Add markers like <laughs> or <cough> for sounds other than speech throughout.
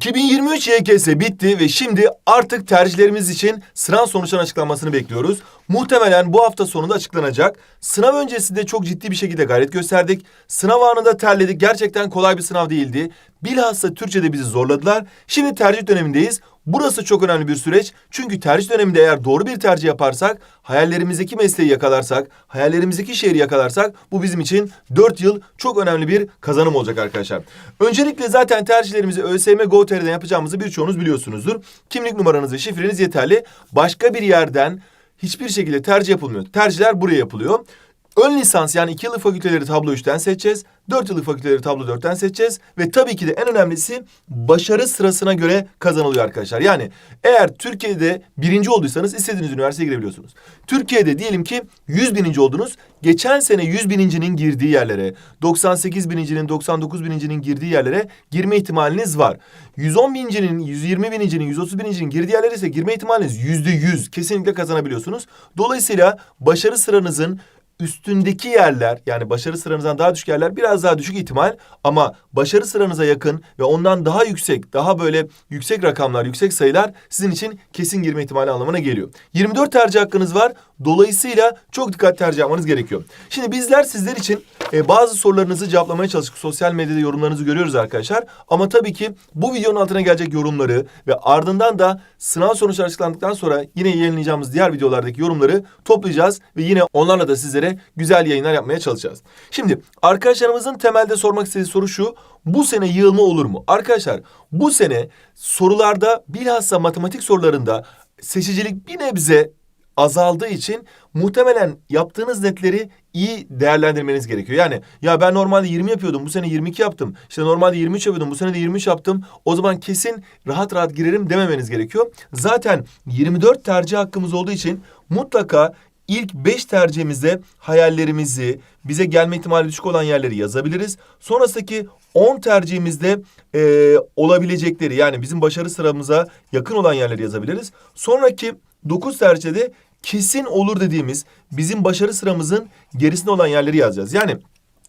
2023 YKS bitti ve şimdi artık tercihlerimiz için sınav sonuçlarının açıklanmasını bekliyoruz. Muhtemelen bu hafta sonunda açıklanacak. Sınav öncesinde çok ciddi bir şekilde gayret gösterdik. Sınav anında terledik. Gerçekten kolay bir sınav değildi. Bilhassa Türkçe'de bizi zorladılar. Şimdi tercih dönemindeyiz. Burası çok önemli bir süreç. Çünkü tercih döneminde eğer doğru bir tercih yaparsak, hayallerimizdeki mesleği yakalarsak, hayallerimizdeki şehri yakalarsak bu bizim için 4 yıl çok önemli bir kazanım olacak arkadaşlar. Öncelikle zaten tercihlerimizi ÖSYM Go.tr'den yapacağımızı birçoğunuz biliyorsunuzdur. Kimlik numaranız ve şifreniz yeterli. Başka bir yerden hiçbir şekilde tercih yapılmıyor. Tercihler buraya yapılıyor. Ön lisans yani 2 yıllık fakülteleri tablo 3'ten seçeceğiz. 4 yıllık fakülteleri tablo 4'ten seçeceğiz. Ve tabii ki de en önemlisi başarı sırasına göre kazanılıyor arkadaşlar. Yani eğer Türkiye'de birinci olduysanız istediğiniz üniversiteye girebiliyorsunuz. Türkiye'de diyelim ki 100 bininci oldunuz. Geçen sene 100 binincinin girdiği yerlere, 98 binincinin, 99 binincinin girdiği yerlere girme ihtimaliniz var. 110 binincinin, 120 binincinin, 130 binincinin girdiği yerlere ise girme ihtimaliniz yüzde yüz. Kesinlikle kazanabiliyorsunuz. Dolayısıyla başarı sıranızın üstündeki yerler yani başarı sıranızdan daha düşük yerler biraz daha düşük ihtimal ama başarı sıranıza yakın ve ondan daha yüksek, daha böyle yüksek rakamlar, yüksek sayılar sizin için kesin girme ihtimali anlamına geliyor. 24 tercih hakkınız var. Dolayısıyla çok dikkat tercih yapmanız gerekiyor. Şimdi bizler sizler için e, bazı sorularınızı cevaplamaya çalıştık. Sosyal medyada yorumlarınızı görüyoruz arkadaşlar. Ama tabii ki bu videonun altına gelecek yorumları ve ardından da sınav sonuçları açıklandıktan sonra yine yayınlayacağımız diğer videolardaki yorumları toplayacağız ve yine onlarla da sizlere güzel yayınlar yapmaya çalışacağız. Şimdi arkadaşlarımızın temelde sormak istediği soru şu. Bu sene yığılma olur mu? Arkadaşlar bu sene sorularda bilhassa matematik sorularında seçicilik bir nebze azaldığı için muhtemelen yaptığınız netleri iyi değerlendirmeniz gerekiyor. Yani ya ben normalde 20 yapıyordum bu sene 22 yaptım. İşte normalde 23 yapıyordum bu sene de 23 yaptım. O zaman kesin rahat rahat girerim dememeniz gerekiyor. Zaten 24 tercih hakkımız olduğu için mutlaka ilk 5 tercihimizde hayallerimizi, bize gelme ihtimali düşük olan yerleri yazabiliriz. Sonrasındaki 10 tercihimizde e, olabilecekleri yani bizim başarı sıramıza yakın olan yerleri yazabiliriz. Sonraki 9 tercihte de kesin olur dediğimiz bizim başarı sıramızın gerisinde olan yerleri yazacağız. Yani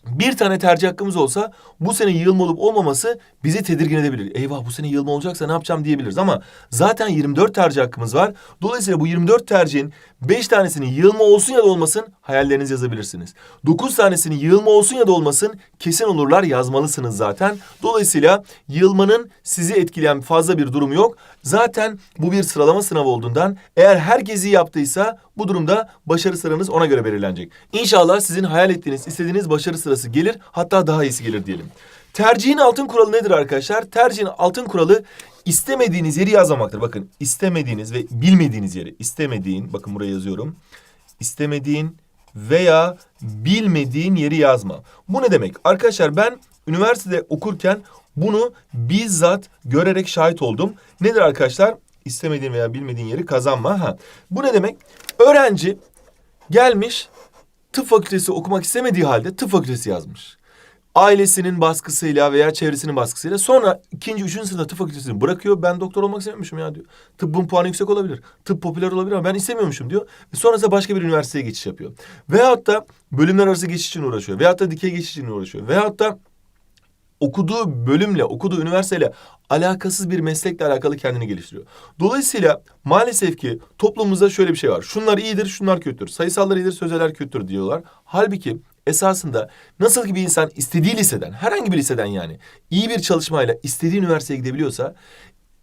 bir tane tercih hakkımız olsa bu sene yığılma olup olmaması bizi tedirgin edebilir. Eyvah bu sene yığılma olacaksa ne yapacağım diyebiliriz ama zaten 24 tercih hakkımız var. Dolayısıyla bu 24 tercihin 5 tanesini yığılma olsun ya da olmasın hayallerinizi yazabilirsiniz. 9 tanesini yığılma olsun ya da olmasın kesin olurlar yazmalısınız zaten. Dolayısıyla yığılmanın sizi etkileyen fazla bir durum yok. Zaten bu bir sıralama sınavı olduğundan eğer herkesi yaptıysa bu durumda başarı sıranız ona göre belirlenecek. İnşallah sizin hayal ettiğiniz, istediğiniz başarı sırası gelir hatta daha iyisi gelir diyelim. Tercihin altın kuralı nedir arkadaşlar? Tercihin altın kuralı istemediğiniz yeri yazmamaktır. Bakın istemediğiniz ve bilmediğiniz yeri istemediğin bakın buraya yazıyorum. İstemediğin veya bilmediğin yeri yazma. Bu ne demek? Arkadaşlar ben üniversitede okurken bunu bizzat görerek şahit oldum. Nedir arkadaşlar? İstemediğin veya bilmediğin yeri kazanma. Ha. Bu ne demek? Öğrenci gelmiş tıp fakültesi okumak istemediği halde tıp fakültesi yazmış. Ailesinin baskısıyla veya çevresinin baskısıyla sonra ikinci, üçüncü sınıfta tıp fakültesini bırakıyor. Ben doktor olmak istemiyormuşum ya diyor. Tıbbın puanı yüksek olabilir. Tıp popüler olabilir ama ben istemiyormuşum diyor. Ve sonrasında başka bir üniversiteye geçiş yapıyor. Veyahut da bölümler arası geçiş için uğraşıyor. Veyahut da dikey geçiş için uğraşıyor. Veyahut da okuduğu bölümle, okuduğu üniversiteyle alakasız bir meslekle alakalı kendini geliştiriyor. Dolayısıyla maalesef ki toplumumuzda şöyle bir şey var. Şunlar iyidir, şunlar kötüdür. Sayısallar iyidir, sözeller kötüdür diyorlar. Halbuki esasında nasıl ki bir insan istediği liseden, herhangi bir liseden yani iyi bir çalışmayla istediği üniversiteye gidebiliyorsa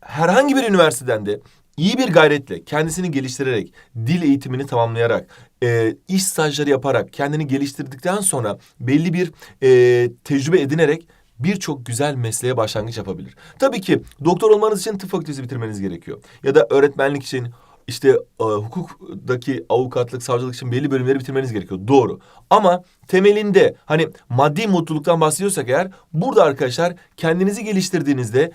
herhangi bir üniversiteden de iyi bir gayretle kendisini geliştirerek, dil eğitimini tamamlayarak, e, iş stajları yaparak kendini geliştirdikten sonra belli bir e, tecrübe edinerek birçok güzel mesleğe başlangıç yapabilir. Tabii ki doktor olmanız için tıp fakültesi bitirmeniz gerekiyor. Ya da öğretmenlik için işte e, hukuktaki avukatlık, savcılık için belli bölümleri bitirmeniz gerekiyor. Doğru. Ama temelinde hani maddi mutluluktan bahsediyorsak eğer burada arkadaşlar kendinizi geliştirdiğinizde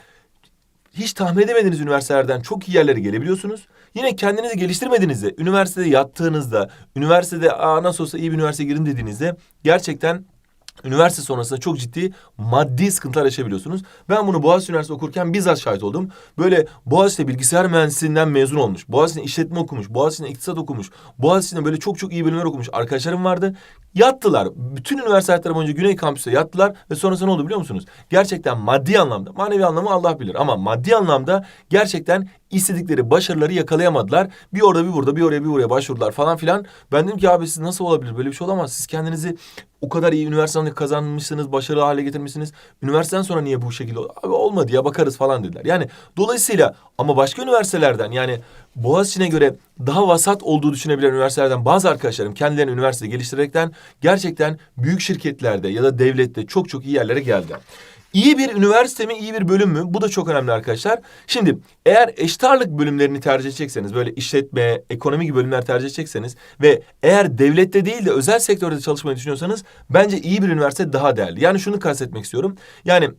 hiç tahmin edemediğiniz üniversitelerden çok iyi yerlere gelebiliyorsunuz. Yine kendinizi geliştirmediğinizde, üniversitede yattığınızda, üniversitede Aa, nasıl olsa iyi bir üniversiteye girin dediğinizde gerçekten üniversite sonrasında çok ciddi maddi sıkıntılar yaşayabiliyorsunuz. Ben bunu Boğaziçi Üniversitesi okurken bizzat şahit oldum. Böyle Boğaziçi'de bilgisayar mühendisliğinden mezun olmuş. Boğaziçi'nde işletme okumuş. Boğaziçi'nde iktisat okumuş. Boğaziçi'nde böyle çok çok iyi bölümler okumuş arkadaşlarım vardı. Yattılar. Bütün üniversite hayatları boyunca Güney Kampüs'te yattılar ve sonrasında ne oldu biliyor musunuz? Gerçekten maddi anlamda, manevi anlamı Allah bilir ama maddi anlamda gerçekten istedikleri başarıları yakalayamadılar. Bir orada bir burada bir oraya bir buraya başvurdular falan filan. Ben dedim ki abi siz nasıl olabilir böyle bir şey olamaz. Siz kendinizi o kadar iyi üniversitede kazanmışsınız, başarılı hale getirmişsiniz. Üniversiteden sonra niye bu şekilde? Abi olmadı ya bakarız falan dediler. Yani dolayısıyla ama başka üniversitelerden yani Boğaziçi'ne göre daha vasat olduğu düşünebilen üniversitelerden bazı arkadaşlarım kendilerini üniversite geliştirerekten gerçekten büyük şirketlerde ya da devlette çok çok iyi yerlere geldi. İyi bir üniversite mi, iyi bir bölüm mü? Bu da çok önemli arkadaşlar. Şimdi eğer eşit ağırlık bölümlerini tercih edecekseniz, böyle işletme, ekonomi gibi bölümler tercih edecekseniz ve eğer devlette değil de özel sektörde çalışmayı düşünüyorsanız bence iyi bir üniversite daha değerli. Yani şunu kastetmek istiyorum. Yani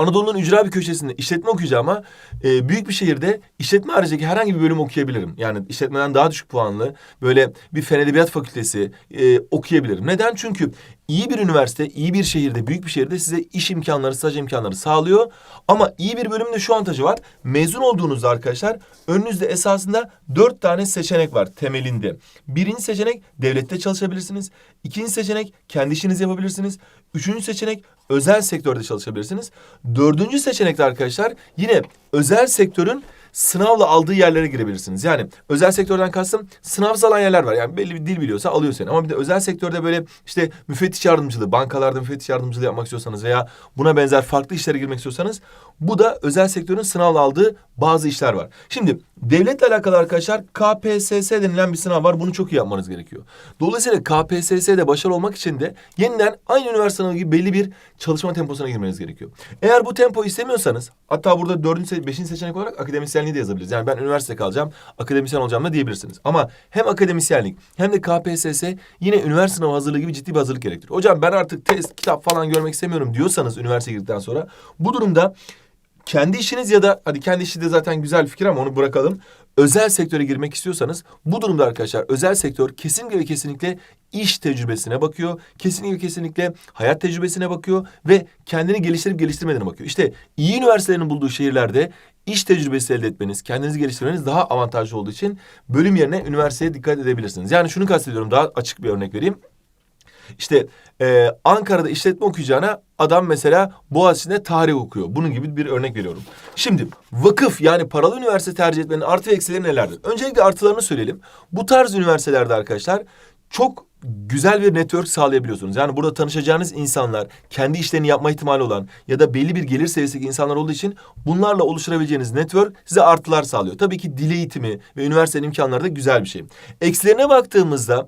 Anadolu'nun ücra bir köşesinde işletme okuyacağıma e, büyük bir şehirde işletme haricindeki herhangi bir bölüm okuyabilirim. Yani işletmeden daha düşük puanlı böyle bir fen edebiyat fakültesi e, okuyabilirim. Neden? Çünkü iyi bir üniversite, iyi bir şehirde, büyük bir şehirde size iş imkanları, staj imkanları sağlıyor. Ama iyi bir bölümde şu avantajı var. Mezun olduğunuzda arkadaşlar önünüzde esasında dört tane seçenek var temelinde. Birinci seçenek devlette çalışabilirsiniz. İkinci seçenek kendi işinizi yapabilirsiniz. Üçüncü seçenek özel sektörde çalışabilirsiniz. Dördüncü seçenekte arkadaşlar yine özel sektörün sınavla aldığı yerlere girebilirsiniz. Yani özel sektörden kastım sınavsız alan yerler var. Yani belli bir dil biliyorsa alıyor seni. Ama bir de özel sektörde böyle işte müfettiş yardımcılığı, bankalarda müfettiş yardımcılığı yapmak istiyorsanız veya buna benzer farklı işlere girmek istiyorsanız bu da özel sektörün sınavla aldığı bazı işler var. Şimdi devletle alakalı arkadaşlar KPSS denilen bir sınav var. Bunu çok iyi yapmanız gerekiyor. Dolayısıyla KPSS'de başarılı olmak için de yeniden aynı üniversite sınavı gibi belli bir çalışma temposuna girmeniz gerekiyor. Eğer bu tempoyu istemiyorsanız hatta burada dördüncü, beşinci seçenek olarak akademisyenliği de yazabiliriz. Yani ben üniversite kalacağım, akademisyen olacağım da diyebilirsiniz. Ama hem akademisyenlik hem de KPSS yine üniversite sınavı hazırlığı gibi ciddi bir hazırlık gerektiriyor. Hocam ben artık test, kitap falan görmek istemiyorum diyorsanız üniversite girdikten sonra bu durumda kendi işiniz ya da hadi kendi işi de zaten güzel fikir ama onu bırakalım. Özel sektöre girmek istiyorsanız bu durumda arkadaşlar özel sektör kesinlikle ve kesinlikle iş tecrübesine bakıyor. Kesinlikle ve kesinlikle hayat tecrübesine bakıyor ve kendini geliştirip geliştirmediğine bakıyor. İşte iyi üniversitelerin bulduğu şehirlerde iş tecrübesi elde etmeniz, kendinizi geliştirmeniz daha avantajlı olduğu için bölüm yerine üniversiteye dikkat edebilirsiniz. Yani şunu kastediyorum daha açık bir örnek vereyim. İşte e, Ankara'da işletme okuyacağına adam mesela Boğaziçi'nde tarih okuyor. Bunun gibi bir örnek veriyorum. Şimdi vakıf yani paralı üniversite tercih etmenin artı ve eksileri nelerdir? Öncelikle artılarını söyleyelim. Bu tarz üniversitelerde arkadaşlar çok güzel bir network sağlayabiliyorsunuz. Yani burada tanışacağınız insanlar, kendi işlerini yapma ihtimali olan ya da belli bir gelir seviyesindeki insanlar olduğu için bunlarla oluşturabileceğiniz network size artılar sağlıyor. Tabii ki dil eğitimi ve üniversitenin imkanları da güzel bir şey. Eksilerine baktığımızda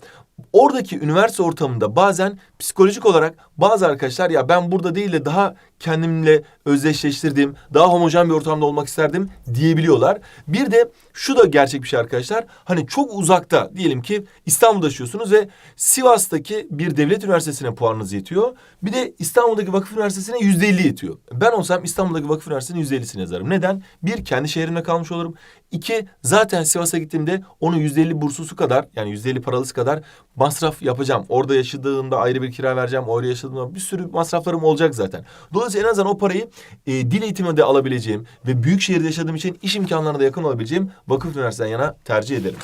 oradaki üniversite ortamında bazen psikolojik olarak bazı arkadaşlar ya ben burada değil de daha kendimle özdeşleştirdiğim, daha homojen bir ortamda olmak isterdim diyebiliyorlar. Bir de şu da gerçek bir şey arkadaşlar. Hani çok uzakta diyelim ki İstanbul'da yaşıyorsunuz ve Sivas'taki bir devlet üniversitesine puanınız yetiyor. Bir de İstanbul'daki vakıf üniversitesine yüzde elli yetiyor. Ben olsam İstanbul'daki vakıf üniversitesinin yüzde ellisini yazarım. Neden? Bir, kendi şehrimde kalmış olurum. İki, zaten Sivas'a gittiğimde onun yüzde elli bursusu kadar yani yüzde elli paralısı kadar masraf yapacağım. Orada yaşadığımda ayrı bir kira vereceğim. Orada yaşadığımda bir sürü masraflarım olacak zaten. Dolayısıyla en azından o parayı e, dil eğitiminde alabileceğim ve büyük şehirde yaşadığım için iş imkanlarına da yakın olabileceğim vakıf üniversiteden yana tercih ederim.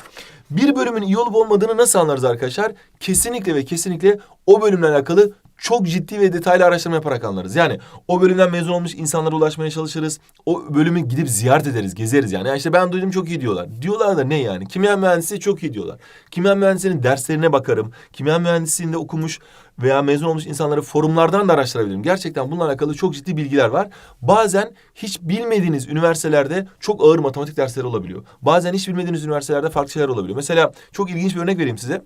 Bir bölümün iyi olup olmadığını nasıl anlarız arkadaşlar? Kesinlikle ve kesinlikle o bölümle alakalı çok ciddi ve detaylı araştırma yaparak anlarız. Yani o bölümden mezun olmuş insanlara ulaşmaya çalışırız. O bölümü gidip ziyaret ederiz, gezeriz yani. yani işte ben duydum çok iyi diyorlar. Diyorlar da ne yani? Kimya mühendisi çok iyi diyorlar. Kimya mühendisinin derslerine bakarım. Kimya mühendisliğinde okumuş veya mezun olmuş insanları forumlardan da araştırabilirim. Gerçekten bununla alakalı çok ciddi bilgiler var. Bazen hiç bilmediğiniz üniversitelerde çok ağır matematik dersleri olabiliyor. Bazen hiç bilmediğiniz üniversitelerde farklı şeyler olabiliyor. Mesela çok ilginç bir örnek vereyim size.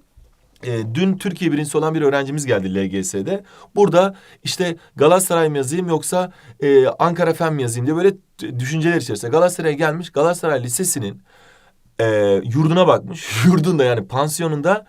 E, dün Türkiye birincisi olan bir öğrencimiz geldi LGS'de. Burada işte Galatasaray mı yazayım yoksa e, Ankara Fen mi yazayım diye böyle düşünceler içerisinde. Galatasaray'a gelmiş. Galatasaray Lisesi'nin e, yurduna bakmış. <laughs> Yurdunda yani pansiyonunda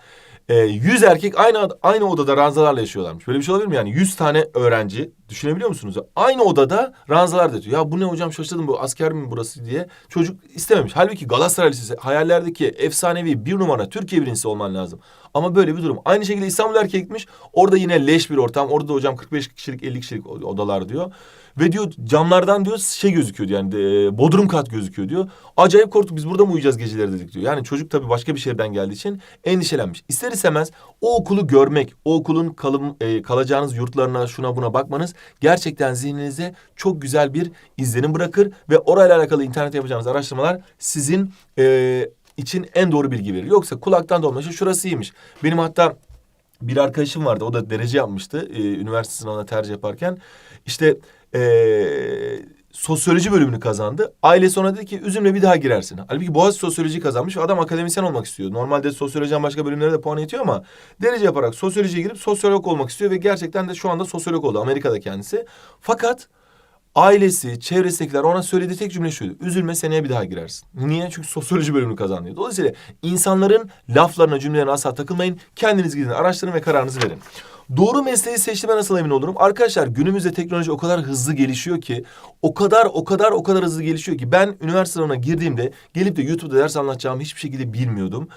e, 100 erkek aynı aynı odada ranzalarla yaşıyorlarmış. Böyle bir şey olabilir mi yani? 100 tane öğrenci Düşünebiliyor musunuz? Aynı odada ranzalar da diyor. Ya bu ne hocam şaşırdım bu asker mi burası diye. Çocuk istememiş. Halbuki Galatasaray Lisesi hayallerdeki efsanevi bir numara Türkiye birincisi olman lazım. Ama böyle bir durum. Aynı şekilde İstanbul Erkek gitmiş. Orada yine leş bir ortam. Orada da hocam 45 kişilik 50 kişilik odalar diyor. Ve diyor camlardan diyor şey gözüküyor. Yani e, bodrum kat gözüküyor diyor. Acayip korktuk biz burada mı uyuyacağız geceleri dedik diyor. Yani çocuk tabii başka bir şehirden geldiği için endişelenmiş. İster istemez o okulu görmek, o okulun kalım, e, kalacağınız yurtlarına şuna buna bakmanız gerçekten zihninize çok güzel bir izlenim bırakır. Ve orayla alakalı internette yapacağınız araştırmalar sizin e, için en doğru bilgi verir. Yoksa kulaktan dolma şey şurası iyiymiş. Benim hatta bir arkadaşım vardı. O da derece yapmıştı. E, üniversite sınavına tercih yaparken. İşte e, sosyoloji bölümünü kazandı. Ailesi ona dedi ki üzümle bir daha girersin. Halbuki Boğaziçi sosyoloji kazanmış adam akademisyen olmak istiyor. Normalde sosyolojiden başka bölümlere de puan yetiyor ama derece yaparak sosyolojiye girip sosyolog olmak istiyor ve gerçekten de şu anda sosyolog oldu. Amerika'da kendisi. Fakat ailesi, çevresindekiler ona söylediği tek cümle şuydu. Üzülme seneye bir daha girersin. Niye? Çünkü sosyoloji bölümünü kazanıyor. Dolayısıyla insanların laflarına, cümlelerine asla takılmayın. Kendiniz gidin, araştırın ve kararınızı verin. Doğru mesleği seçtiğime nasıl emin olurum? Arkadaşlar günümüzde teknoloji o kadar hızlı gelişiyor ki, o kadar o kadar o kadar hızlı gelişiyor ki ben üniversite sınavına girdiğimde gelip de YouTube'da ders anlatacağımı hiçbir şekilde bilmiyordum.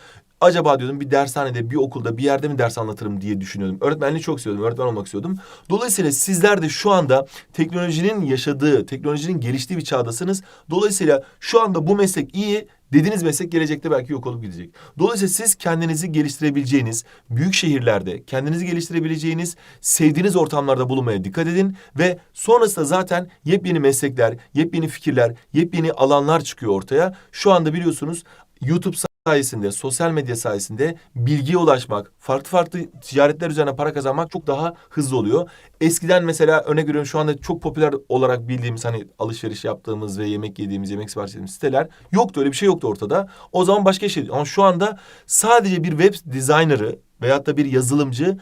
Acaba diyordum bir dershanede, bir okulda, bir yerde mi ders anlatırım diye düşünüyordum. Öğretmenliği çok istiyordum, öğretmen olmak istiyordum. Dolayısıyla sizler de şu anda teknolojinin yaşadığı, teknolojinin geliştiği bir çağdasınız. Dolayısıyla şu anda bu meslek iyi, dediğiniz meslek gelecekte belki yok olup gidecek. Dolayısıyla siz kendinizi geliştirebileceğiniz, büyük şehirlerde kendinizi geliştirebileceğiniz, sevdiğiniz ortamlarda bulunmaya dikkat edin ve sonrasında zaten yepyeni meslekler, yepyeni fikirler, yepyeni alanlar çıkıyor ortaya. Şu anda biliyorsunuz YouTube sayesinde, sosyal medya sayesinde bilgiye ulaşmak, farklı farklı ticaretler üzerine para kazanmak çok daha hızlı oluyor. Eskiden mesela örnek veriyorum şu anda çok popüler olarak bildiğimiz hani alışveriş yaptığımız ve yemek yediğimiz, yemek sipariş ettiğimiz siteler yoktu. Öyle bir şey yoktu ortada. O zaman başka şey. Ama şu anda sadece bir web designer'ı veyahut da bir yazılımcı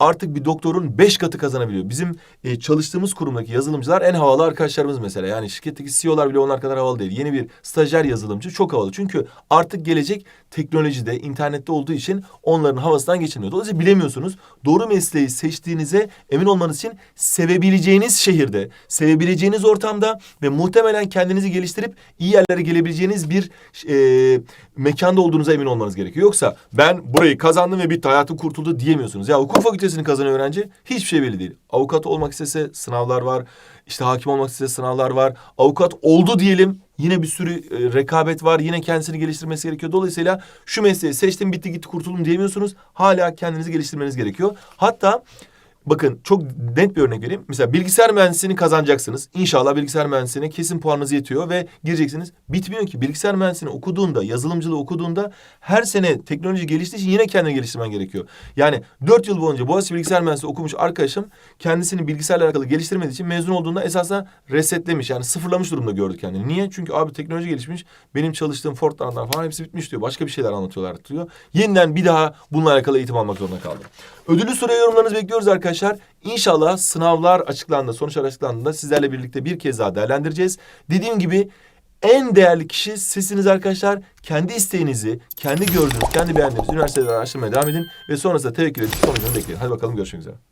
artık bir doktorun beş katı kazanabiliyor. Bizim e, çalıştığımız kurumdaki yazılımcılar en havalı arkadaşlarımız mesela. Yani şirketteki CEO'lar bile onlar kadar havalı değil. Yeni bir stajyer yazılımcı çok havalı. Çünkü artık gelecek teknolojide, internette olduğu için onların havasından geçilmiyor. Dolayısıyla bilemiyorsunuz. Doğru mesleği seçtiğinize emin olmanız için sevebileceğiniz şehirde, sevebileceğiniz ortamda ve muhtemelen kendinizi geliştirip iyi yerlere gelebileceğiniz bir e, mekanda olduğunuza emin olmanız gerekiyor. Yoksa ben burayı kazandım ve bitti hayatım kurtuldu diyemiyorsunuz. Ya hukuk fakültesini kazanan öğrenci hiçbir şey belli değil. Avukat olmak istese sınavlar var. İşte hakim olmak istese sınavlar var. Avukat oldu diyelim yine bir sürü e, rekabet var. Yine kendisini geliştirmesi gerekiyor. Dolayısıyla şu mesleği seçtim bitti gitti kurtuldum diyemiyorsunuz. Hala kendinizi geliştirmeniz gerekiyor. Hatta Bakın çok net bir örnek vereyim. Mesela bilgisayar mühendisliğini kazanacaksınız. İnşallah bilgisayar mühendisliğine kesin puanınız yetiyor ve gireceksiniz. Bitmiyor ki. Bilgisayar mühendisliğini okuduğunda, yazılımcılığı okuduğunda her sene teknoloji geliştiği için yine kendini geliştirmen gerekiyor. Yani dört yıl boyunca Boğaziçi Bilgisayar Mühendisliği okumuş arkadaşım kendisini bilgisayarla alakalı geliştirmediği için mezun olduğunda esasında resetlemiş. Yani sıfırlamış durumda gördük kendini. Niye? Çünkü abi teknoloji gelişmiş. Benim çalıştığım Fortran'dan falan hepsi bitmiş diyor. Başka bir şeyler anlatıyorlar diyor. Yeniden bir daha bununla alakalı eğitim almak zorunda kaldım. Ödüllü soruya yorumlarınızı bekliyoruz arkadaşlar. İnşallah sınavlar açıklandığında, sonuçlar açıklandığında sizlerle birlikte bir kez daha değerlendireceğiz. Dediğim gibi en değerli kişi sizsiniz arkadaşlar. Kendi isteğinizi, kendi gördüğünüz, kendi beğendiğiniz üniversiteleri araştırmaya devam edin. Ve sonrasında tevekkül edip sonucunu bekleyin. Hadi bakalım görüşmek üzere.